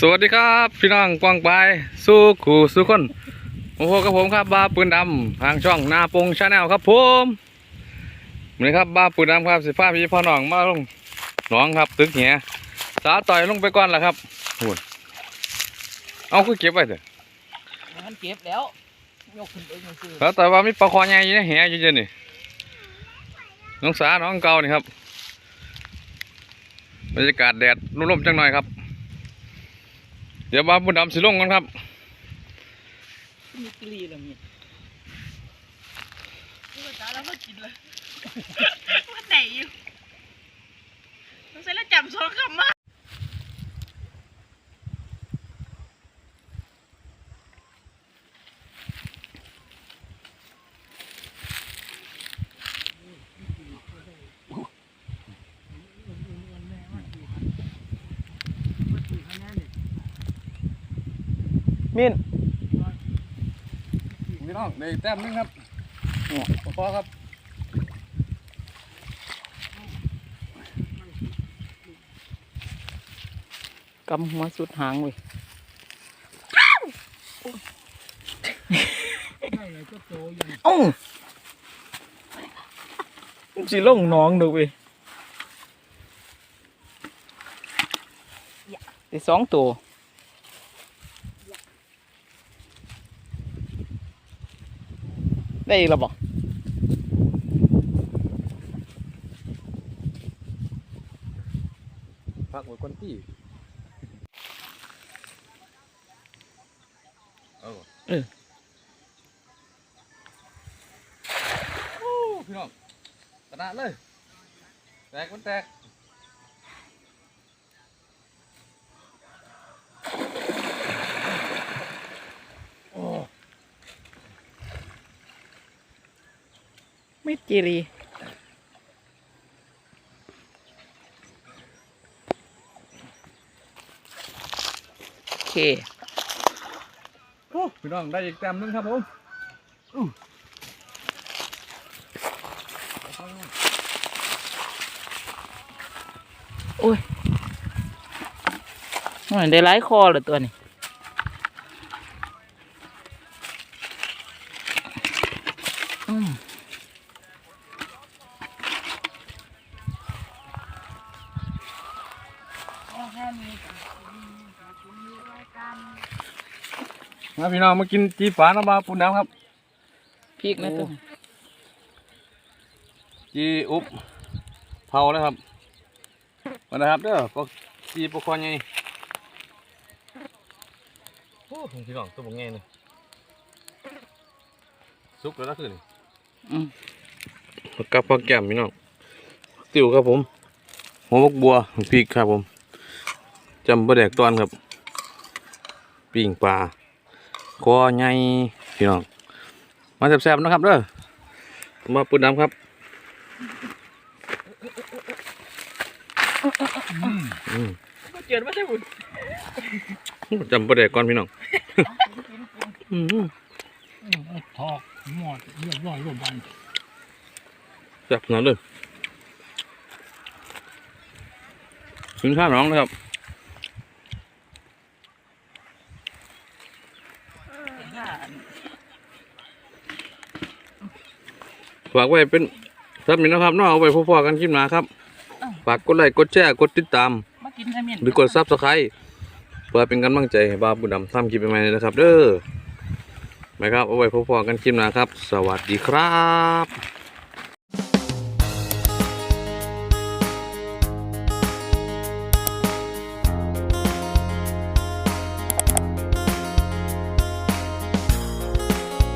สวัสดีครับ พี่น้องกวางปายสู้ขู่สู้คนโอ้โหกับผมครับบาปืนดำทางช่องนาปงชาแนลครับผมนี่ครับบาปืนดำครับสิฟ้าพี่พ่อน้องมาลงหนองครับตึกเหี้ยสาต่อยลงไปก่อนละครับหุ่นเอาคือเก็บไว้เถอะมันเก็บแล้วยกขึ้นเองซื้อสาต่อยว่ามีปลาคอใหญ่อยู่ในแหอยู่เจนี่น้องสาน้องเก่านี่ครับบรรยากาศแดดร่มๆจังหน่อยครับเดี๋ยวบาปืนดำสิลงกันครับมีกลีแล้วมีกูก็จ้าแล้วมากินเลยว่าไหนอยู่สงสัยแล้วจำสองคำมา มินพี่น้องได้แต้มหนึงครับเนี่ยพอครับกำหัวสุดหางเว้ยโอ้ามันสิลงหน้องดูเว้ยได้สองตัว ได้อีกแล้วบอกพักไว้ก่อนที่เอาบ่เออโอ้พี่น้องกระดาษเลย แตกมันแตก ไม่จีรีโอเคโอ้พี่น้องได้อีกแต้มหนึงครับผมหน่อยได้หลายคอเลยตัวนี้ มาพี่น้องมากินจีฝาน้ำปลาปูน้ำครับ พริกนะตัวนี้จีอุบเผาแล้วครับมานะครับเด้อก็จีปลาคอใหญ่โอ้พี่น้องตัวบางไงเลยซุกแล้วนะคือนี่อืมผักกับผักแก้มพี่น้องติวครับผมหัวมกบัวพริกครับผม จำบะแดกตอนครับปิ้งปลาคอใหญ่พี่น้องมาแซ่บๆนะครับเด้อมาปืนดำครับอืมเกิดไม่ใช่บุญจำบะแดกก่อนพี่น้องอืมทอกหมอดเรียบร้อยรวมบันแซ่บขนาดเลยถึงข้าวน้องนะครับ ฝากไว้เป็นทรัพย์สินนะครับเน้องเอาไว้พอๆกันคลิปหนาครับ ฝากกดไลค์กดแชร์กดติดตาม มากินให้เมียนหรือกดซับสไครต์เพื่อเป็นกำลังใจให้บาบุญดำทำคลิปใหม่ๆนะครับ เด้อไหมครับเอาไว้พอๆกันคลิปหนาครับ สวัสดีครับ